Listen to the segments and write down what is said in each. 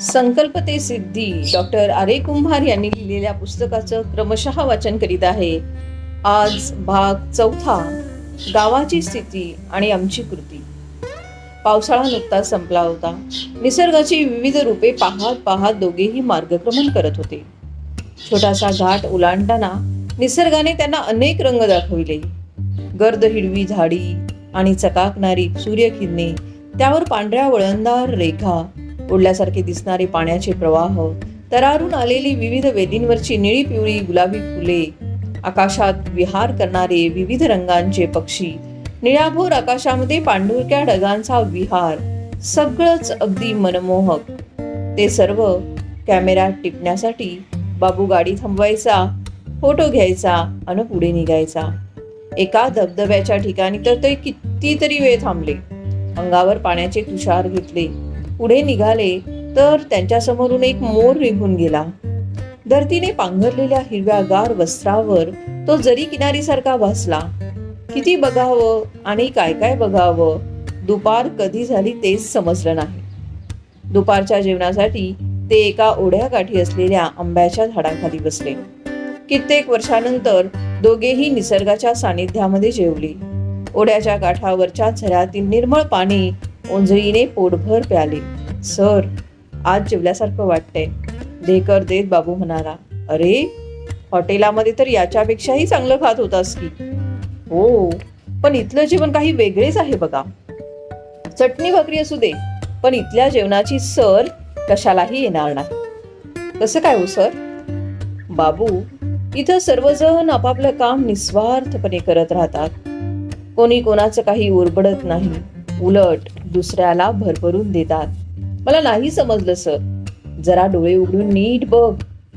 संकल्प ते सिद्धी. डॉक्टर आरे कुंभार यांनी लिहिलेल्या पुस्तकाचं क्रमशः वाचन करीत आहे. आज भाग चौथा गावाची स्थिती आणि आमची कृती. पावसाळा नुकताच संपला होता. निसर्गाची विविध रूपे पाहत पाहत दोघेही मार्गक्रमण करत होते. छोटासा घाट ओलांडताना निसर्गाने त्यांना अनेक रंग दाखविले. गर्द हिरवी झाडी आणि चकाकणारी सूर्यकिरणे त्यावर पांढऱ्या वळणदार रेखा उडल्यासारखे दिसणारे पाण्याचे प्रवाह तरारून आलेली विविध वेदींवरची निळी पिवळी गुलाबी फुले आकाशात विहार करणारे विविध रंगांचे पक्षी निळाभोर आकाशामध्ये पांढुरक्या ढगांचा विहार सगळंच अगदी मनमोहक. ते सर्व कॅमेऱ्यात टिपण्यासाठी बाबू गाडी थांबवायचा फोटो घ्यायचा आणि पुढे निघायचा. एका धबधब्याच्या ठिकाणी तर ते कितीतरी वेळ थांबले. अंगावर पाण्याचे तुषार घेतले. पुढे निघाले तर त्यांच्या समोरून एक मोर निघून गेला. धरतीने पांघरलेल्या हिरव्यागार वस्त्रावर तो जरी किनारीसारखा भासला किती बघावं आणि काय काय बघावं दुपार कधी झाली तेच समजलं नाही. दुपारच्या जेवणासाठी ते एका ओढ्या गाठी असलेल्या आंब्याच्या झाडाखाली बसले. कित्येक वर्षानंतर दोघेही निसर्गाच्या सानिध्यामध्ये जेवले. ओढ्याच्या काठावरच्या झऱ्यातील निर्मळ पाणी ओंजळीने पोटभर प्याले. सर आज जेवल्यासारखं वाटतंय. देकर देत बाबू म्हणाला. अरे हॉटेलामध्ये तर याच्यापेक्षाही चांगलं खात होतास की. हो पण इथलं जेवण काही वेगळेच आहे बघा. चटणी भाकरी असू दे पण इथल्या जेवणाची सर कशालाही येणार नाही. कसं काय हो सर? बाबू इथं सर्वजण आपापलं काम निस्वार्थपणे करत राहतात. कोणी कोणाचं काही उरबडत नाही. उलट दुसऱ्याला भरभरून देतात. मला नाही समजलं सर. जरा डोळे उघडून नीट बघ.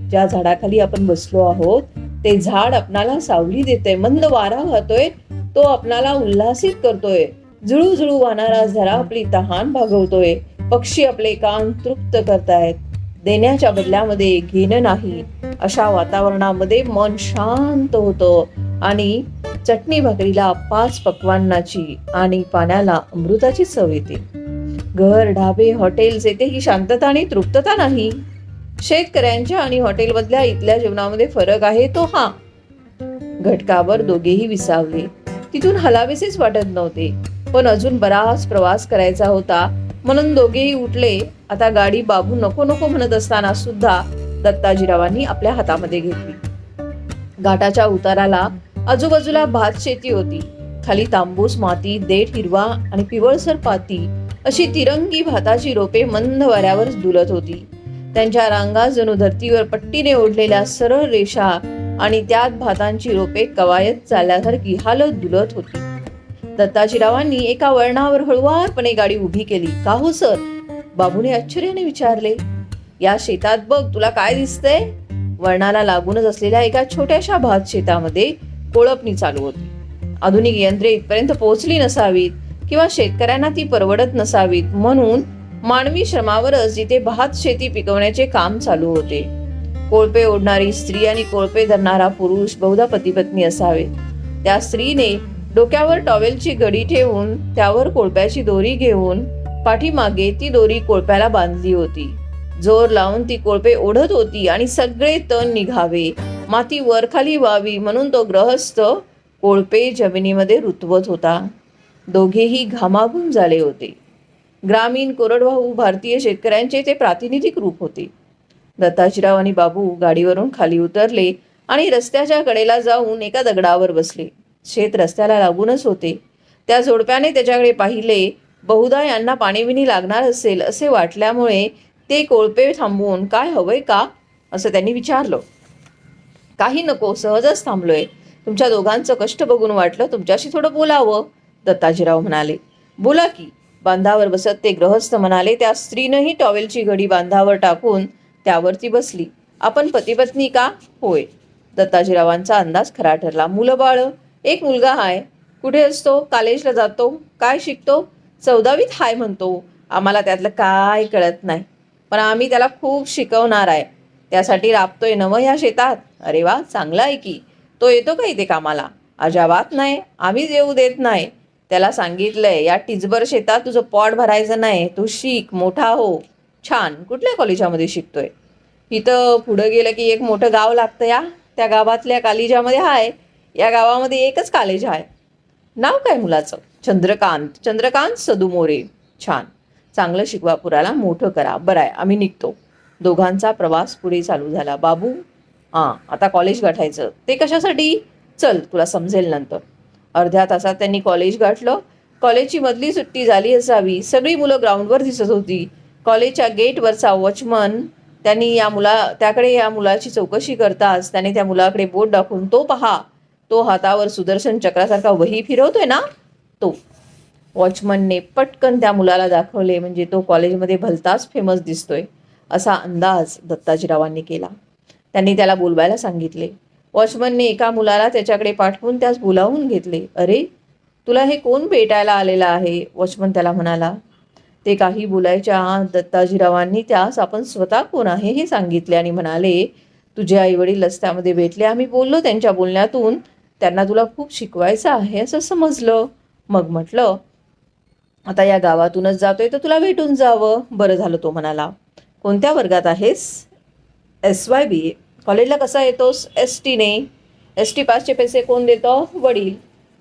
ज्या झाडाखाली आपण बसलो आहोत ते झाड आपणाला सावली देते मंद वारा वाहतोय तो आपणाला उल्हासित करतोय. जुळू जुळू वाहणारा झरा आपली तहान भागवतोय. पक्षी आपले कान तृप्त करतायत. देण्याच्या बदल्यामध्ये घेणं नाही. अशा वातावरणामध्ये मन शांत होतं. आणि चटणी भाकरीला पाच पक्वांनाची आणि पाण्याला अमृताची चव येते. घर ढाबे हॉटेल्स येथे ही शांतता आणि तृप्तता नाही. शेतकऱ्यांच्या आणि हॉटेलमधल्या इथल्या जेवणामध्ये फरक आहे तो हा. घटकावर दोघेही विसावले. तिथून हलावेसेच वाटत नव्हते. पण अजून बराच प्रवास करायचा होता. म्हणून दोघेही उठले. आता गाडी बाबू नको नको म्हणत असताना सुद्धा दत्ताजीरावांनी आपल्या हातामध्ये घेतली. घाटाच्या उताराला आजूबाजूला भात शेती होती. खाली तांबूस माती देठ हिरवा आणि पिवळसर पाती अशी तिरंगी भाताची रोपे मंद वाऱ्यावर दुलत होती. त्यांच्या रांगा जणू धर्तीवर पट्टीने ओढलेल्या सरळ रेषा आणि त्यात भातांची रोपे कवायत चालल्यासारखी हालत दुलत होती. दत्ताजीरावांनी एका वळणावर हळुवारपणे गाडी उभी केली. का हो सर? बाबूने आश्चर्याने विचारले. या शेतात बघ तुला काय दिसतंय? वळणाला लागूनच असलेल्या एका छोट्याशा भात शेतामध्ये कोळपणी चालू होती. आधुनिक यंत्रे इथपर्यंत पोहोचली नसावीत किंवा शेतकऱ्यांना ती परवडत नसावीत म्हणून मानवी श्रमावरच जिथे भात शेती पिकवण्याचे काम चालू होते. कोळपे ओढणारी स्त्री आणि कोळपे धरणारा पुरुष बहुधा पतीपत्नी असावे. त्या स्त्रीने डोक्यावर टॉवेलची गडी ठेवून त्यावर कोळप्याची दोरी घेऊन पाठीमागे ती दोरी कोळप्याला बांधली होती. जोर लावून ती कोळपे ओढत होती आणि सगळे तण निघावे. माती वरखाली व्हावी म्हणून तो ग्रहस्थ कोळपे जमिनीमध्ये रुतवत होता. दोघेही घामाघूम झाले होते. ग्रामीण कोरडवाहू भारतीय शेतकऱ्यांचे ते प्रातिनिधिक रूप होते. दत्ताजीराव आणि बाबू गाडीवरून खाली उतरले आणि रस्त्याच्या कडेला जाऊन एका दगडावर बसले. शेत रस्त्याला लागूनच होते. त्या जोडप्याने त्याच्याकडे पाहिले बहुधा यांना पाणीविनी लागणार असेल असे वाटल्यामुळे ते कोळपे थांबवून काय हवंय का? असं त्यांनी विचारलं. काही नको सहजच थांबलोय. तुमच्या दोघांचं कष्ट बघून वाटलं तुमच्याशी थोडं बोलावं दत्ताजीराव म्हणाले. बोला की बांधावर बसत ते ग्रहस्थ म्हणाले त्या स्त्रीनंही टॉवेलची घडी बांधावर टाकून त्यावरती बसली. आपण पतिपत्नी का? होय. दत्ताजीरावांचा अंदाज खरा ठरला. मुलं बाळ एक मुलगा हाय. कुठे असतो? कॉलेजला जातो? काय शिकतो? चौदावीत हाय म्हणतो. आम्हाला त्यातलं काय कळत नाही. पण आम्ही त्याला खूप शिकवणार आहे. त्यासाठी राबतोय नवं ह्या शेतात. अरे वा चांगला आहे की. तो येतो का इथे कामाला? अजाबात नाही आम्हीच येऊ देत नाही. त्याला सांगितलंय या टिचबर शेतात तुझं पॉट भरायचं नाही तू शिक मोठा हो. छान कुठल्या कॉलेजामध्ये शिकतोय? इथं पुढं गेलं की एक मोठं गाव लागतं या. त्या गावातल्या कालिजामध्ये आहे या गावामध्ये एकच कॉलेज आहे नाव काय मुलाचं? चंद्रकांत. चंद्रकांत सदू मोरे छान. चांगलं शिकवा पुराला मोठं करा. बरं आहे आम्ही निघतो. दोघांचा प्रवास पुढे चालू झाला. बाबू हां आता कॉलेज गाठायचं. ते कशासाठी? चल तुला समजेल नंतर. अर्ध्या तासात त्यांनी कॉलेज गाठलं. कॉलेजची मधली सुट्टी झाली असावी. सगळी मुलं ग्राउंडवर दिसत होती. कॉलेजच्या गेटवरचा वॉचमन त्यांनी या मुला त्याकडे या मुलाची चौकशी करताच त्याने त्या मुलाकडे बोट दाखवून तो पहा. तो हातावर सुदर्शन चक्रासारखा वही फिरवतोय ना? तो. वॉचमनने पटकन त्या मुलाला दाखवले. म्हणजे तो कॉलेजमध्ये भलताच फेमस दिसतोय. असा अंदाज दत्ताजीरावांनी केला. त्यांनी त्याला बोलवायला सांगितले. वॉचमनने एका मुलाला त्याच्याकडे पाठवून त्यास बोलावून घेतले. अरे तुला हे कोण भेटायला आलेलं आहे? वॉचमन त्याला म्हणाला. ते काही बोलायच्या दत्ताजीरावांनी त्यास आपण स्वतः कोण आहे हे सांगितले? आणि म्हणाले तुझे आईवडील रस्त्यामध्ये भेटले. आम्ही बोललो त्यांच्या बोलण्यातून. त्यांना तुला खूप शिकवायचं आहे असं समजलं. मग म्हटलं आता या गावातूनच जातोय तर तुला भेटून जावं. बरं झालं तो म्हणाला. कोणत्या वर्गात आहेस? एस वाय बी ए कॉलेजला कसा येतोस? एस टीने एस टी पासचे पैसे कोण देतो? वडील.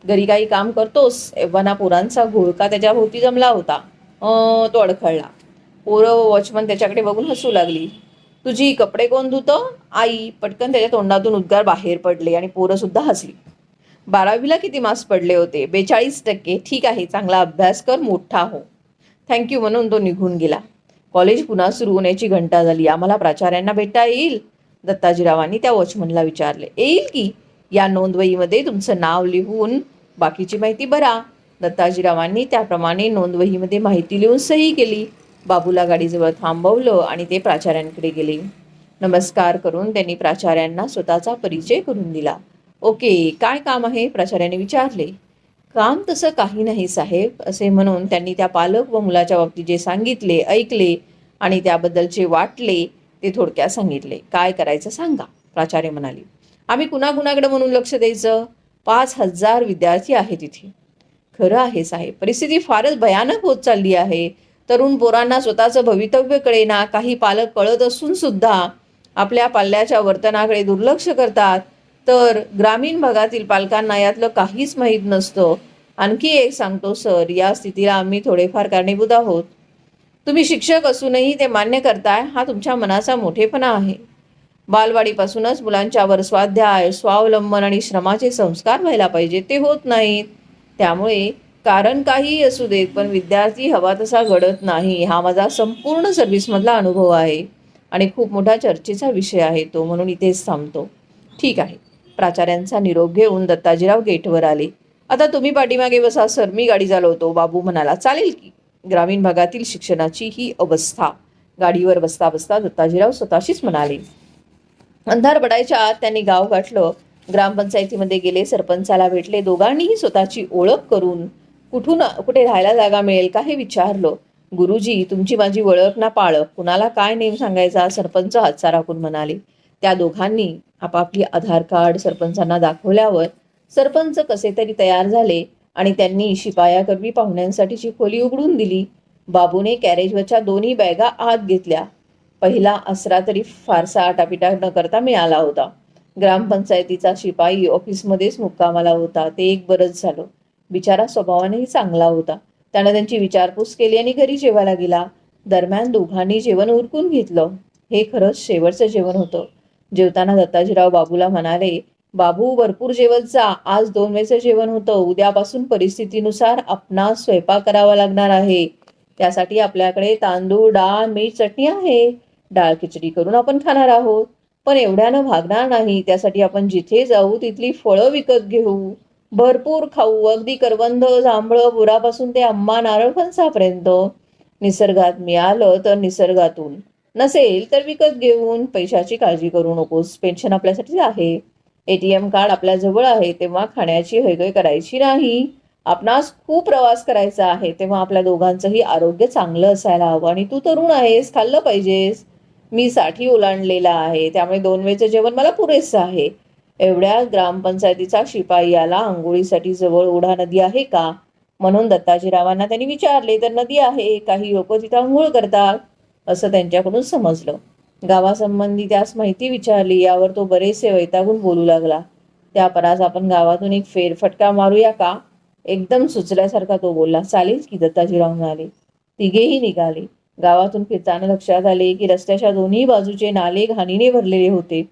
घरी काही काम करतोस? एव्हाना पोरांचा घोळका त्याच्या भोवती जमला होता. तो अडखळला. पोरं वॉचमन त्याच्याकडे बघून हसू लागली. तुझी कपडे कोण धुतं? आई पटकन त्याच्या तोंडातून उद्गार बाहेर पडले आणि पोरंसुद्धा हसली. बारावीला किती मार्क्स पडले होते? बेचाळीस टक्के. ठीक आहे चांगला अभ्यास कर मोठा हो. थँक्यू म्हणून तो निघून गेला. कॉलेज पुन्हा सुरू होण्याची घंटा झाली. आम्हाला प्राचार्यांना भेटता येईल? दत्ताजीरावांनी त्या वॉचमनला विचारले. येईल की? या नोंदवहीमध्ये तुमचं नाव लिहून बाकीची माहिती भरा. दत्ताजीरावांनी त्याप्रमाणे नोंदवहीमध्ये माहिती लिहून सही केली. बाबूला गाडीजवळ थांबवलं आणि ते प्राचार्यांकडे गेले. नमस्कार करून त्यांनी प्राचार्यांना स्वतःचा परिचय करून दिला. ओके काय काम आहे? प्राचार्याने विचारले. काम तसं काही नाही साहेब असे म्हणून त्यांनी त्या पालक व मुलाच्या बाबतीत जे सांगितले ऐकले आणि त्याबद्दलचे वाटले ते थोडक्यात सांगितले. काय करायचं सांगा प्राचार्य म्हणाले. आम्ही कुणाकुणाकडे म्हणून लक्ष द्यायचं? पाच हजार विद्यार्थी आहेत तिथे खरं आहे साहेब परिस्थिती फारच भयानक होत चालली आहे. तरुण पोरांना स्वतःचं भवितव्य कळेना काही पालक कळत असून सुद्धा आपल्या पाल्याच्या वर्तनाकडे दुर्लक्ष करतात. तर ग्रामीण भागातील पालकांना यातलं काहीच माहीत नसतं. आणखी एक सांगतो सर या स्थितीला आम्ही थोडेफार कारणीभूत आहोत. तुम्ही शिक्षक असूनही ते मान्य करताय हा तुमच्या मनाचा मोठेपणा आहे. बालवाडीपासूनच मुलांच्यावर स्वाध्याय स्वावलंबन आणि श्रमाचे संस्कार व्हायला पाहिजे ते होत नाहीत. त्यामुळे कारण काहीही असू देत पण विद्यार्थी हवा तसा घडत नाही हा माझा संपूर्ण सर्व्हिसमधला अनुभव आहे. आणि खूप मोठा चर्चेचा विषय आहे तो म्हणून इथेच थांबतो. ठीक आहे. प्राचार्यांचा निरोप घेऊन दत्ताजीराव गेटवर आले. आता तुम्ही पाठीमागे बसा सर. मी गाडी चालवतो. बाबू म्हणाला. चालेल की. ग्रामीण भागातील शिक्षणाची ही अवस्था. गाडीवर बसता बसता दत्ताजीराव स्वतःशीच म्हणाले. अंधार पडायच्या आत त्यांनी गाव गाठलं. ग्रामपंचायतीमध्ये गेले सरपंचाला भेटले. दोघांनीही स्वतःची ओळख करून कुठून कुठे राहायला जागा मिळेल का हे विचारलं. गुरुजी तुमची माझी ओळख ना पाळक कुणाला काय नेम सांगायचा? सरपंच हातचा राखून म्हणाले. त्या दोघांनी आपापली आधार कार्ड सरपंचांना दाखवल्यावर सरपंच कसे तरी तयार झाले आणि त्यांनी शिपायाकरवी पाहुण्यांसाठीची खोली उघडून दिली. बाबूने कॅरेजवरच्या दोन्ही बॅगा आत घेतल्या. पहिला आसरा तरी फारसा आटापिटा न करता मिळाला होता. ग्रामपंचायतीचा शिपाई ऑफिसमध्येच मुक्कामाला होता. ते एक बरंच झालं. बिचारा स्वभावानेही चांगला होता. त्यानं त्यांची विचारपूस केली आणि घरी जेवायला गेला. दरम्यान दोघांनी जेवण उरकून घेतलं. हे खरंच शेवटचं जेवण होतं. जेवताना दत्ताजीराव बाबूला म्हणाले बाबू भरपूर जेवत जा. आज दोन वेळचं जेवण होतं. उद्यापासून परिस्थितीनुसार आपणास स्वयंपाक करावा लागणार आहे. त्यासाठी आपल्याकडे तांदूळ डाळ मीठ चटणी आहे. डाळ खिचडी करून आपण खाणार आहोत. पण एवढ्यानं भागणार नाही. त्यासाठी आपण जिथे जाऊ तिथली फळं विकत घेऊ. भरपूर खाऊ. अगदी करवंद जांभळं बुरापासून ते आंबा नारळ फणसापर्यंत. निसर्गात मिळालं तर निसर्गातून. नसेल तर विकत घेऊन पैशाची काळजी करू नकोस. पेन्शन आपल्यासाठी आहे. एटीएम कार्ड आपल्याजवळ आहे. तेव्हा खाण्याची हयगय करायची नाही. आपणास खूप प्रवास करायचा आहे. तेव्हा आपल्या दोघांचंही आरोग्य चांगलं असायला हवं. आणि तू तरुण आहेस. खाल्लं पाहिजेस. मी साठी ओलांडलेला आहे. त्यामुळे दोन वेळचं जेवण मला पुरेसं आहे. एवढ्या ग्रामपंचायतीचा शिपाई आला आंघोळीसाठी जवळ ओढा नदी आहे का? म्हणून दत्ताजीरावांना त्यांनी विचारले तर नदी आहे. काही लोक तिथं आंघोळ करतात. असं त्यांच्याकडून समजलं. गावासंबंधी त्यास माहिती विचारली यावर तो बरेचसे वैतागून बोलू लागला. त्या परास आपण गावातून एक फेरफटका मारूया का? एकदम सुचल्यासारखा तो बोलला. चालेल की दत्ताजीराव म्हणाले. तिघेही निघाले. गावातून फिरताना लक्षात आले की रस्त्याच्या दोन्ही बाजूचे नाले घाणीने भरलेले होते.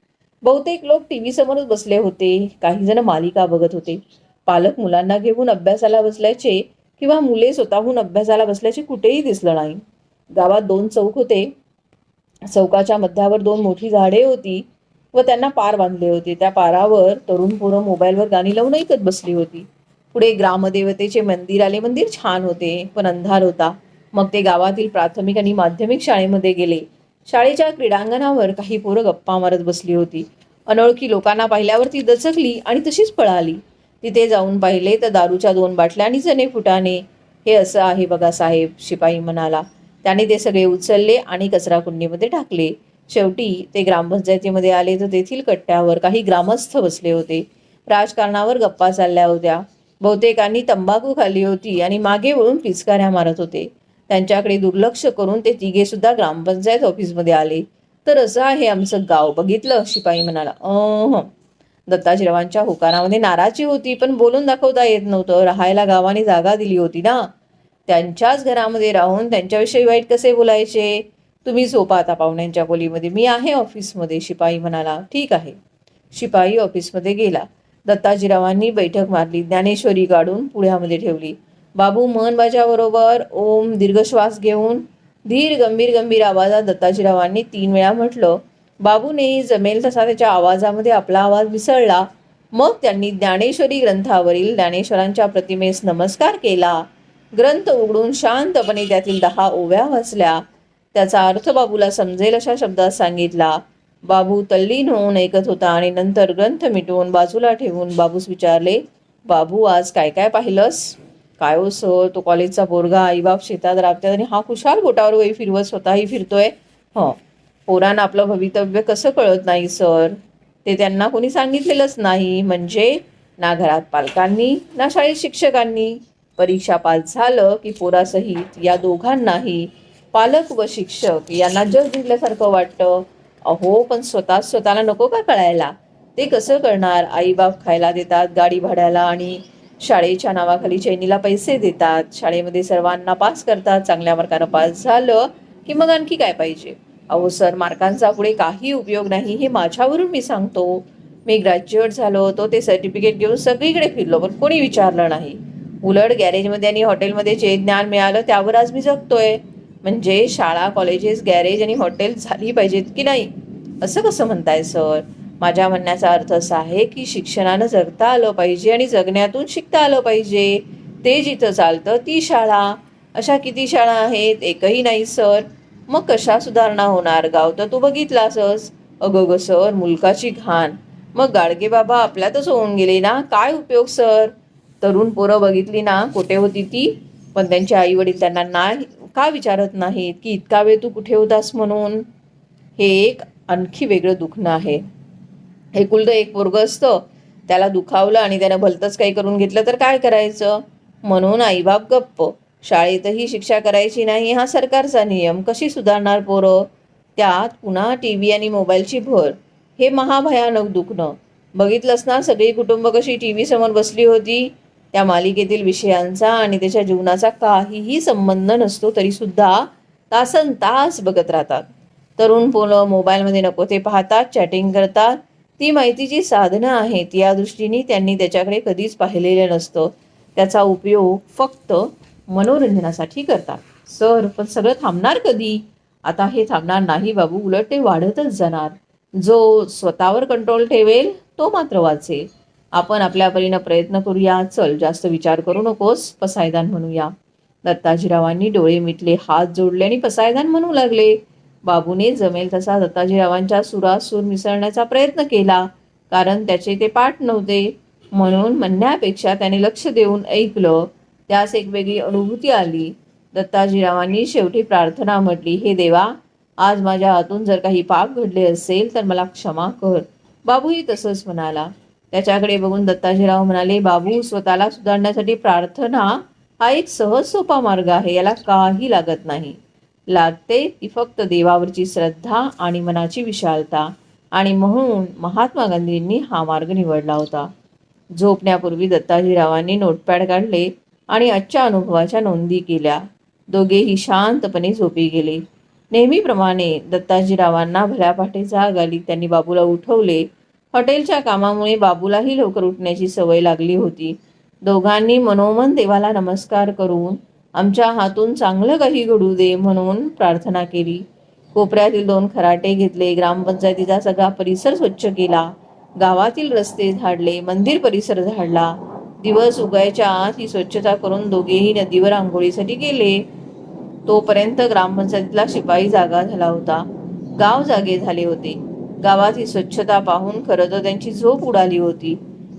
बहुतेक लोक टीव्ही समोरच बसले होते. काही जण मालिका बघत होते. पालक मुलांना घेऊन अभ्यासाला बसल्याचे किंवा मुले स्वतःहून अभ्यासाला बसल्याचे कुठेही दिसलं नाही. गावात दोन चौक होते. चौकाच्या मध्यावर दोन मोठी झाडे होती व त्यांना पार बांधले होते. त्या पारावर तरुण पोरं मोबाईलवर गाणी लावून ऐकत बसली होती. पुढे ग्रामदेवतेचे मंदिर आले. मंदिर छान होते पण अंधार होता. मग ते गावातील प्राथमिक आणि माध्यमिक शाळेमध्ये गेले. शाळेच्या क्रीडांगणावर काही पोरं गप्पा मारत बसली होती. अनोळखी लोकांना पाहिल्यावर ती दचकली आणि तशीच पळाली. तिथे जाऊन पाहिले तर दारूच्या दोन बाटल्या आणि चणे फुटाणे. हे असं आहे बघा साहेब शिपाई म्हणाला. त्याने ते सगळे उचलले आणि कचरा कुंडीमध्ये टाकले. शेवटी ते ग्रामपंचायतीमध्ये आले तर तेथील कट्ट्यावर काही ग्रामस्थ बसले होते. राजकारणावर गप्पा चालल्या होत्या. बहुतेकांनी तंबाखू खाल्ली होती आणि मागे वळून पिचकाऱ्या मारत होते. त्यांच्याकडे दुर्लक्ष करून ते तिघे सुद्धा ग्रामपंचायत ऑफिसमध्ये आले. तर असं आहे आमचं गाव. बघितलं? शिपाई म्हणाला अह. दत्ताजीरावांच्या होकारामध्ये नाराजी होती पण बोलून दाखवता येत नव्हतं. राहायला गावाने जागा दिली होती ना? त्यांच्याच घरामध्ये राहून त्यांच्याविषयी वाईट कसे बोलायचे? तुम्ही झोपा आता पाहुण्यांच्या खोलीमध्ये. मी आहे ऑफिसमध्ये शिपाई म्हणाला. ठीक आहे. शिपाई ऑफिसमध्ये गेला. दत्ताजीरावांनी बैठक मारली. ज्ञानेश्वरी काढून पुढ्यामध्ये ठेवली. बाबू मन बाजाबरोबर ओम दीर्घ श्वास घेऊन. धीर गंभीर गंभीर आवाजात दत्ताजीरावांनी तीन वेळा म्हटलं बाबूनेही जमेल तसा त्याच्या आवाजामध्ये आपला आवाज मिसळला. मग त्यांनी ज्ञानेश्वरी ग्रंथावरील ज्ञानेश्वरांच्या प्रतिमेस नमस्कार केला. ग्रंथ उघडून शांतपणे त्यातील दहा ओव्या वाचल्या. त्याचा अर्थ बाबूला समजेल अशा शब्दात सांगितला बाबू तल्लीन होऊन ऐकत होता आणि नंतर ग्रंथ मिटवून बाजूला ठेवून बाबूस विचारले बाबू आज काय काय पाहिलंस? काय हो सर तो कॉलेजचा पोरगा आईबाप शेतात राबतात आणि हा खुशाल बोटावर वही फिरवत स्वतःही फिरतोय? हं पोरांना आपलं भवितव्य कसं कळत नाही सर? ते त्यांना कोणी सांगितलेलंच नाही. म्हणजे ना घरात पालकांनी ना शाळेत शिक्षकांनी. परीक्षा पास झालं की पोरासहित या दोघांनाही पालक व शिक्षक यांना जग जिंकल्यासारखं वाटतं. अहो पण स्वतः स्वतःला नको का कळायला? ते कसं करणार? आईबाप खायला देतात गाडी भाड्याला आणि शाळेच्या नावाखाली चैनीला पैसे देतात. शाळेमध्ये सर्वांना पास करतात चांगल्या मार्कानं पास झालं की मग आणखी काय पाहिजे? अहो सर मार्कांचा पुढे काही उपयोग नाही हे माझ्यावरून मी सांगतो. मी ग्रॅज्युएट झालो होतो ते सर्टिफिकेट घेऊन सगळीकडे फिरलो पण कोणी विचारलं नाही. उलट गॅरेजमध्ये आणि हॉटेलमध्ये जे ज्ञान मिळालं त्यावर आज मी जगतोय. म्हणजे शाळा कॉलेजेस गॅरेज आणि हॉटेल झाली पाहिजेत की नाही? असं कसं म्हणताय सर? माझ्या म्हणण्याचा अर्थ असा आहे की शिक्षणानं जगता आलं पाहिजे आणि जगण्यातून शिकता आलं पाहिजे. ते जिथं चालतं ती शाळा. अशा किती शाळा आहेत? एकही नाही सर. मग कशा सुधारणा होणार? गाव तर तू बघितलासच. अगं ग सर मुलकाची घाण. मग गाडगे बाबा आपल्यातच होऊन गेले ना? काय उपयोग सर? तरुण पोरं बघितली ना कुठे होती ती? पण त्यांचे आई वडील त्यांना नाही का विचारत नाहीत की इतका वेळ तू कुठे होतास म्हणून? हे एक आणखी वेगळं दुखणं आहे. एकुलतं एक पोरगं असतं त्याला दुखावलं आणि त्यानं भलतंच काही करून घेतलं तर काय करायचं? म्हणून आईबाप गप्प. शाळेतही शिक्षा करायची नाही हा सरकारचा नियम. कशी सुधारणार पोरं? त्यात पुन्हा टी व्ही आणि मोबाईलची भर. हे महाभयानक दुखणं. बघितलंच ना सगळी कुटुंब कशी टी व्ही समोर बसली होती? त्या मालिकेतील विषयांचा आणि त्याच्या जीवनाचा काहीही संबंध नसतो तरीसुद्धा तासन तास बघत राहतात. तरुण पोलं मोबाईलमध्ये नको ते पाहतात चॅटिंग करतात. ती माहितीची साधनं आहेत या दृष्टीने त्यांनी त्याच्याकडे कधीच पाहिलेलं नसतं. त्याचा उपयोग फक्त मनोरंजनासाठी करतात. सर पण सगळं थांबणार कधी? आता हे थांबणार नाही बाबू उलट ते वाढतच जाणार. जो स्वतःवर कंट्रोल ठेवेल तो मात्र वाचेल. आपण आपल्या परीनं प्रयत्न करूया. चल जास्त विचार करू नकोस. पसायदान म्हणूया. दत्ताजीरावांनी डोळे मिटले हात जोडले आणि पसायदान म्हणू लागले. बाबूने जमेल तसा दत्ताजीरावांच्या सुरात सूर मिसळण्याचा प्रयत्न केला कारण त्याचे ते पाठ नव्हते. म्हणून म्हणण्यापेक्षा त्याने लक्ष देऊन ऐकलं. त्यास एक वेगळी अनुभूती आली. दत्ताजीरावांनी शेवटी प्रार्थना म्हटली हे देवा आज माझ्या हातून जर काही पाप घडले असेल तर मला क्षमा कर. बाबूही तसंच म्हणाला. त्याच्याकडे बघून दत्ताजीराव म्हणाले बाबू स्वतःला सुधारण्यासाठी प्रार्थना हा एक सहज सोपा मार्ग आहे याला काही लागत नाही. लागते ती फक्त देवावरची श्रद्धा आणि मनाची विशालता. आणि म्हणून महात्मा गांधींनी हा मार्ग निवडला होता. झोपण्यापूर्वी दत्ताजीरावांनी नोटपॅड काढले आणि आजच्या अनुभवाच्या नोंदी केल्या. दोघेही शांतपणे झोपी गेले. नेहमीप्रमाणे दत्ताजीरावांना भल्या जाग आली त्यांनी बाबूला उठवले. हॉटेलच्या कामामुळे बाबूलाही लवकर उठण्याची सवय लागली होती. दोघांनी मनोमन देवाला नमस्कार करून आमच्या हातून चांगलं काही घडू दे म्हणून प्रार्थना केली. कोपऱ्यातील दोन खराटे घेतले ग्रामपंचायतीचा सगळा परिसर स्वच्छ केला गावातील रस्ते झाडले मंदिर परिसर झाडला. दिवस उगायच्या आत ही स्वच्छता करून दोघेही नदीवर आंघोळीसाठी गेले. तोपर्यंत ग्रामपंचायतीला शिपाई जागा झाला होता. गाव जागे झाले होते. गावात ही स्वच्छता पाहून खरं तर त्यांची झोप उडाली होती.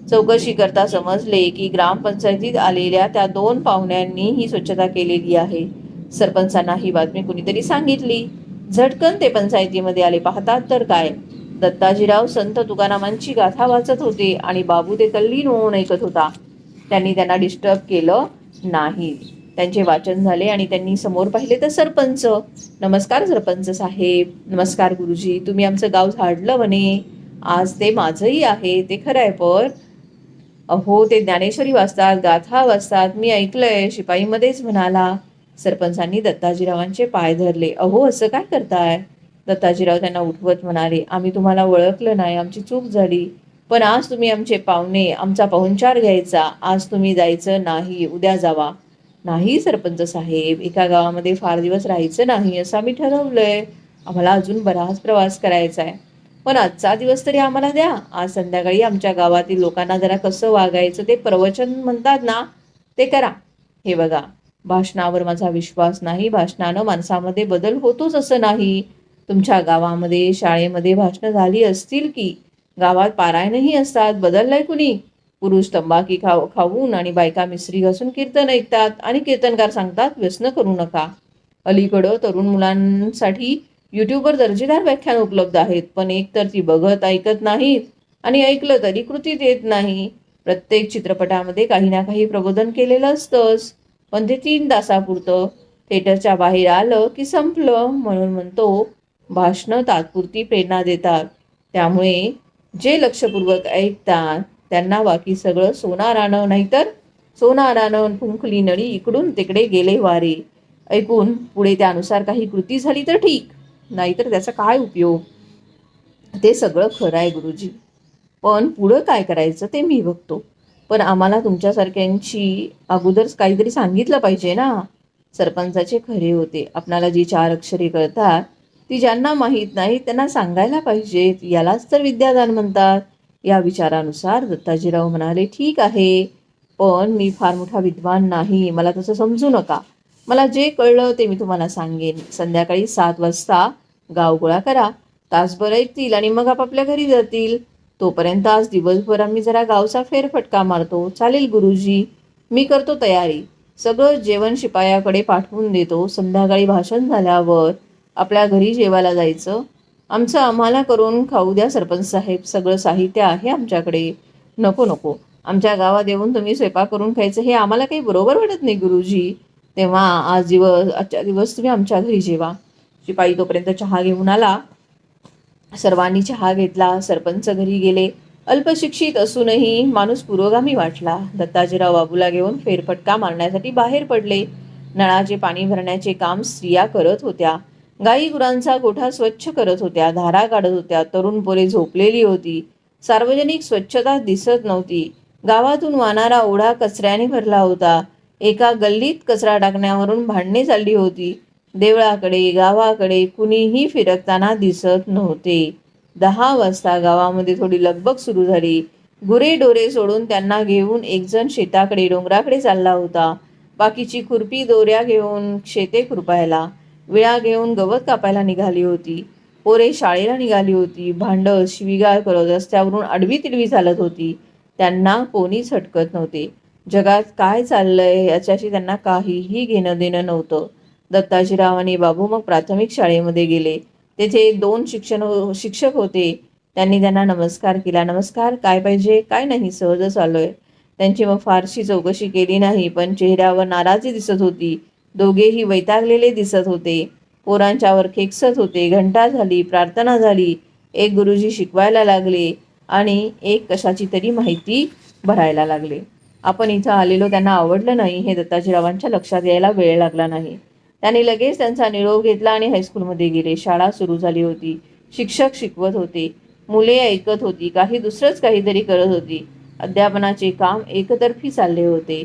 चौकशी करता समजले की ग्रामपंचायतीत आलेल्या त्या दोन पाहुण्यांनी ही स्वच्छता केलेली आहे. सरपंचांना ही बातमी कुणीतरी सांगितली. झटकन ते पंचायतीमध्ये आले. पाहतात तर काय? दत्ताजीराव संत तुकारामांची गाथा वाचत होते आणि बाबू ते तल्लीन होऊन ऐकत होता. त्यांनी त्यांना डिस्टर्ब केलं नाही. त्यांचे वाचन झाले आणि त्यांनी समोर पाहिले तर सरपंच. नमस्कार सरपंच साहेब. नमस्कार गुरुजी. तुम्ही आमचं गाव झाडलं म्हणे. आज ते माझंही आहे. ते खरं आहे पण. अहो ते ज्ञानेश्वरी वाचतात गाथा वाचतात. मी ऐकलंय शिपाईमध्येच म्हणाला. सरपंचांनी दत्ताजीरावांचे पाय धरले. अहो असं काय करताय? दत्ताजीराव त्यांना उठवत म्हणाले आम्ही तुम्हाला ओळखलं नाही. आमची चूक झाली. पण आज तुम्ही आमचे पाहुणे आमचा पाहुणचार घ्यायचा. आज तुम्ही जायचं नाही. उद्या जावा. नाही सरपंच साहेब. एका गावामध्ये फार दिवस राहायचं नाही असं आम्ही ठरवलंय. आम्हाला अजून बराच प्रवास करायचा आहे. पण आजचा दिवस तरी आम्हाला द्या. आज संध्याकाळी आमच्या गावातील लोकांना जरा कसं वागायचं ते प्रवचन म्हणतात ना ते करा. हे बघा भाषणावर माझा विश्वास नाही भाषणानं माणसामध्ये बदल होतोच असं नाही. तुमच्या गावामध्ये शाळेमध्ये भाषणं झाली असतील की? गावात पारायणही असतात बदललंय कुणी? पुरुष तंबाखी खाऊ खाऊन आणि बायका मिसरी घासून कीर्तन ऐकतात आणि कीर्तनकार सांगतात व्यसन करू नका. अलीकडं तरुण मुलांसाठी यूट्यूबवर दर्जेदार व्याख्यान उपलब्ध आहेत. पण एक तर ती बघत ऐकत नाहीत आणि ऐकलं तरी कृतीत येत नाही. प्रत्येक चित्रपटामध्ये काही ना काही प्रबोधन केलेलं असतंच. पण ते तीन तासापुरतं. थिएटरच्या बाहेर आलं की संपलं म्हणून म्हणतो भाषणं तात्पुरती प्रेरणा देतात. त्यामुळे जे लक्षपूर्वक ऐकतात त्यांना बाकी सगळं सोनारानं नाहीतर सोनारानं फुंकली नळी इकडून तिकडे गेले वारे. ऐकून पुढे त्यानुसार काही कृती झाली तर ठीक नाहीतर त्याचा काय उपयोग? ते सगळं खरं आहे गुरुजी. पण पुढं काय करायचं ते मी बघतो. पण आम्हाला तुमच्यासारख्यांची अगोदरच काहीतरी सांगितलं पाहिजे ना. सरपंचाचे खरे होते. आपणाला जी चार अक्षरे कळतात ती ज्यांना माहीत नाही त्यांना सांगायला पाहिजेत. यालाच तर विद्यादान म्हणतात. या विचारानुसार दत्ताजीराव म्हणाले ठीक आहे पण मी फार मोठा विद्वान नाही मला तसं समजू नका. मला जे कळलं ते मी तुम्हाला सांगेन. संध्याकाळी सात वाजता गाव गोळा करा. तासभर ऐकतील आणि मग आपापल्या घरी जातील. तोपर्यंत आज दिवसभर आम्ही जरा गावचा फेरफटका मारतो. चालेल गुरुजी मी करतो तयारी. सगळं जेवण शिपायाकडे पाठवून देतो. संध्याकाळी भाषण झाल्यावर आपल्या घरी जेवायला जायचं. आमचं आम्हाला करून खाऊ द्या सरपंच साहेब. सगळं साहित्य आहे आमच्याकडे. नको नको. आमच्या गावात येऊन तुम्ही स्वयंपाक करून खायचं हे आम्हाला काही बरोबर वाटत नाही गुरुजी. तेव्हा आज दिवस आजच्या दिवस तुम्ही आमच्या घरी जेवा. शिपाई तोपर्यंत चहा घेऊन आला. सर्वांनी चहा घेतला सरपंच घरी गेले. अल्पशिक्षित असूनही माणूस पुरोगामी वाटला. दत्ताजीराव बाबूला घेऊन फेरफटका मारण्यासाठी बाहेर पडले. नळाचे पाणी भरण्याचे काम स्त्रिया करत होत्या. गाई गुरांचा गोठा स्वच्छ करत होत्या धारा काढत होत्या तरुण पोरे झोपलेली होती. सार्वजनिक स्वच्छता दिसत नव्हती. गावातून वाहणारा ओढा कचऱ्याने भरला होता. एका गल्लीत कचरा टाकण्यावरून भांडणे चालली होती. देवळाकडे गावाकडे कुणीही फिरकताना दिसत नव्हते. दहा वाजता गावामध्ये थोडी लगबग सुरू झाली. गुरे डोरे सोडून त्यांना घेऊन एकजण शेताकडे डोंगराकडे चालला होता. बाकीची खुरपी दोऱ्या घेऊन शेते खुरपायला. विळा घेऊन गवत कापायला निघाली होती. पोरे शाळेला निघाली होती. भांडं शिवीगाळ करत रस्त्यावरून आडवी तिडवी चालत होती. त्यांना कोणीच हटकत नव्हते. जगात काय चाललंय याच्याशी त्यांना काहीही घेणं देणं नव्हतं. दत्ताजीराव आणि बाबू मग प्राथमिक शाळेमध्ये गेले. तेथे दोन शिक्षण हो, शिक्षक होते. त्यांनी त्यांना नमस्कार केला. नमस्कार काय पाहिजे? काय नाही? सहजच आलोय. त्यांची मग फारशी चौकशी केली नाही पण चेहऱ्यावर नाराजी दिसत होती. दोघेही वैतागलेले दिसत होते. पोरांच्यावर खेकसत होते. घंटा झाली प्रार्थना झाली. एक गुरुजी शिकवायला लागले आणि एक कशाची तरी माहिती भरायला लागले. आपण इथं आलेलो त्यांना आवडलं नाही हे दत्ताजीरावांच्या लक्षात यायला वेळ लागला नाही. त्यांनी लगेच त्यांचा निरोप घेतला आणि हायस्कूलमध्ये गेले. शाळा सुरू झाली होती. शिक्षक शिकवत होते. मुले ऐकत होती. काही दुसरंच काहीतरी करत होती. अध्यापनाचे काम एकतर्फी चालले होते.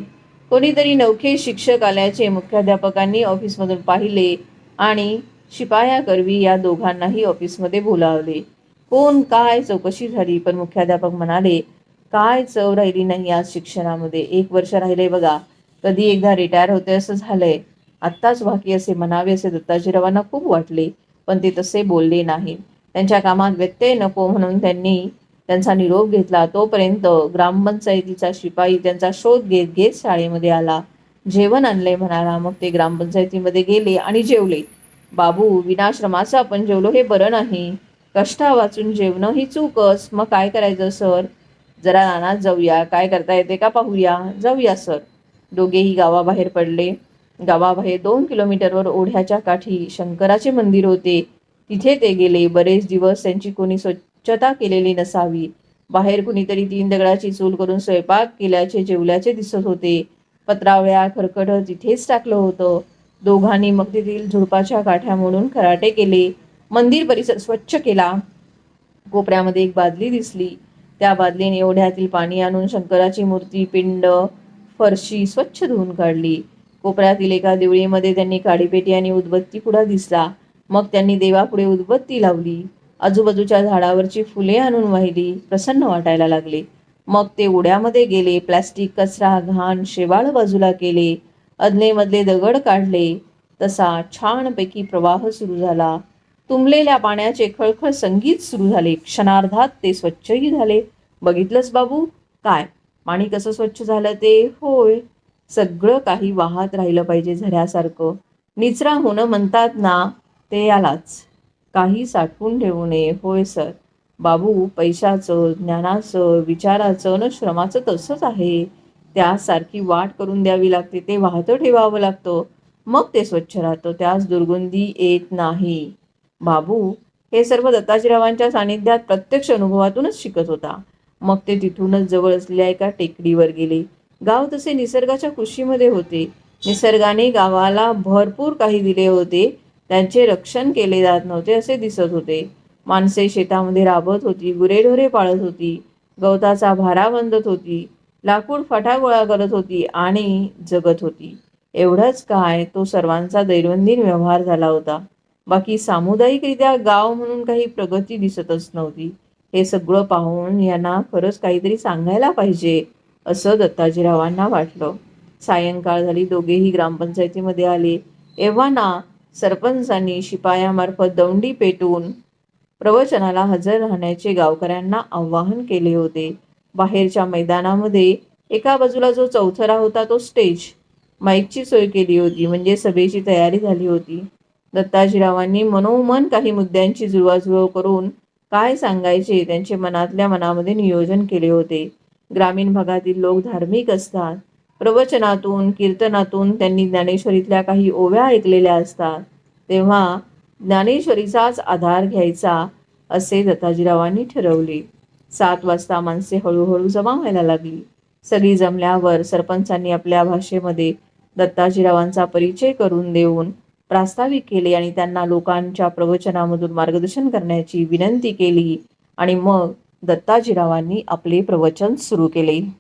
कोणीतरी नवखे शिक्षक आल्याचे मुख्याध्यापकांनी ऑफिसमधून पाहिले आणि शिपायाकरवी या दोघांनाही ऑफिसमध्ये बोलावले. कोण काय चौकशी झाली पण मुख्याध्यापक म्हणाले काय चव राहिली नाही आज शिक्षणामध्ये? एक वर्ष राहिले बघा. कधी एकदा रिटायर होते असं झालंय. आत्ताच बाकी असे म्हणावे असे दत्ताजीरावांना खूप वाटले पण ते तसे बोलले नाही त्यांच्या कामात व्यत्यय नको म्हणून त्यांनी त्यांचा निरोप घेतला. तोपर्यंत ग्रामपंचायतीचा शिपाई त्यांचा शोध घेत घेत शाळेमध्ये आला. जेवण आणले म्हणाला. मग ते ग्रामपंचायतीमध्ये गेले आणि जेवले. बाबू विनाश्रमाचं आपण जेवलो हे बरं नाही. कष्टा वाचून जेवणं ही चूकच. मग काय करायचं सर? जरा रानात जाऊया. काय करता येते का पाहूया. जाऊया सर. दोघेही गावाबाहेर पडले. गावाबाहेर दोन किलोमीटरवर ओढ्याच्या काठी शंकराचे मंदिर होते. तिथे ते गेले. बरेच दिवस त्यांची कोणी स्वच्छता केलेली नसावी. बाहेर कुणीतरी तीन दगडाची चूल करून स्वयंपाक केल्याचे जेवल्याचे दिसत होते. पत्रावळ्या खरकट तिथेच टाकलं होतं. दोघांनी मग तेथील झुडपाच्या काठ्या म्हणून खराटे केले. मंदिर परिसर स्वच्छ केला. कोपऱ्यामध्ये एक बादली दिसली. त्या बादलीने ओढ्यातील पाणी आणून शंकराची मूर्ती पिंड फरशी स्वच्छ धुवून काढली. कोपऱ्यातील एका देवळीमध्ये त्यांनी काडीपेटी आणि उदबत्ती पुढा दिसला. मग त्यांनी देवापुढे उदबत्ती लावली. आजूबाजूच्या झाडावरची फुले आणून वाहिली प्रसन्न वाटायला लागले. मग ते उड्यामध्ये गेले प्लॅस्टिक कचरा घाण शेवाळ बाजूला केले अदलेमधले दगड काढले. तसा छानपैकी प्रवाह सुरू झाला. तुंबलेल्या पाण्याचे खळखळ संगीत सुरू झाले. क्षणार्धात ते स्वच्छही झाले. बघितलंस बाबू? काय? पाणी कसं स्वच्छ झालं ते? होय. सगळं काही वाहत राहिलं पाहिजे झऱ्यासारखं. निचरा होणं म्हणतात ना ते यालाच काही साठवून ठेवू नये. होय सर. बाबू पैशाचं ज्ञानाचं विचाराचं न श्रमाचं तसंच आहे. त्यासारखी वाट करून द्यावी लागते ते वाहतं ठेवावं लागतं. मग ते स्वच्छ राहतं त्यास दुर्गंधी येत नाही. बाबू हे सर्व दत्ताजीरावांच्या सानिध्यात प्रत्यक्ष अनुभवातूनच शिकत होता. मग ते तिथूनच जवळ असलेल्या एका टेकडीवर गेले. गाव तसे निसर्गाच्या कुशीमध्ये होते. निसर्गाने गावाला भरपूर काही दिले होते. त्यांचे रक्षण केले जात नव्हते असे दिसत होते. माणसे शेतामध्ये राबत होती गुरेढोरे पाळत होती गवताचा भारा बांधत होती लाकूड फटा गोळा करत होती आणि जगत होती. एवढंच काय तो सर्वांचा दैनंदिन व्यवहार झाला होता. बाकी सामुदायिकरित्या गाव म्हणून काही प्रगती दिसतच नव्हती. हे सगळं पाहून यांना खरंच काहीतरी सांगायला पाहिजे असं दत्ताजीरावांना वाटलं. सायंकाळ झाली दोघेही ग्रामपंचायतीमध्ये आले. एव्हा ना सरपंचांनी शिपायामार्फत दौंडी पेटवून प्रवचनाला हजर राहण्याचे गावकऱ्यांना आवाहन केले होते. बाहेरच्या मैदानामध्ये एका बाजूला जो चौथरा होता तो स्टेज माईकची सोय केली होती म्हणजे सभेची तयारी झाली होती. दत्ताजीरावांनी मनोमन काही मुद्द्यांची जुळवाजुळव करून काय सांगायचे त्यांचे मनातल्या मनामध्ये नियोजन केले होते. ग्रामीण भागातील लोक धार्मिक असतात. प्रवचनातून कीर्तनातून त्यांनी ज्ञानेश्वरीतल्या काही ओव्या ऐकलेल्या असतात. तेव्हा ज्ञानेश्वरीचाच आधार घ्यायचा असे दत्ताजीरावांनी ठरवले. सात वाजता माणसे हळूहळू जमा व्हायला लागली. सगळी जमल्यावर सरपंचांनी आपल्या भाषेमध्ये दत्ताजीरावांचा परिचय करून देऊन प्रास्ताविक केले आणि त्यांना लोकांच्या प्रवचनामधून मार्गदर्शन करण्याची विनंती केली आणि मग दत्ताजीरावांनी आपले प्रवचन सुरू केले.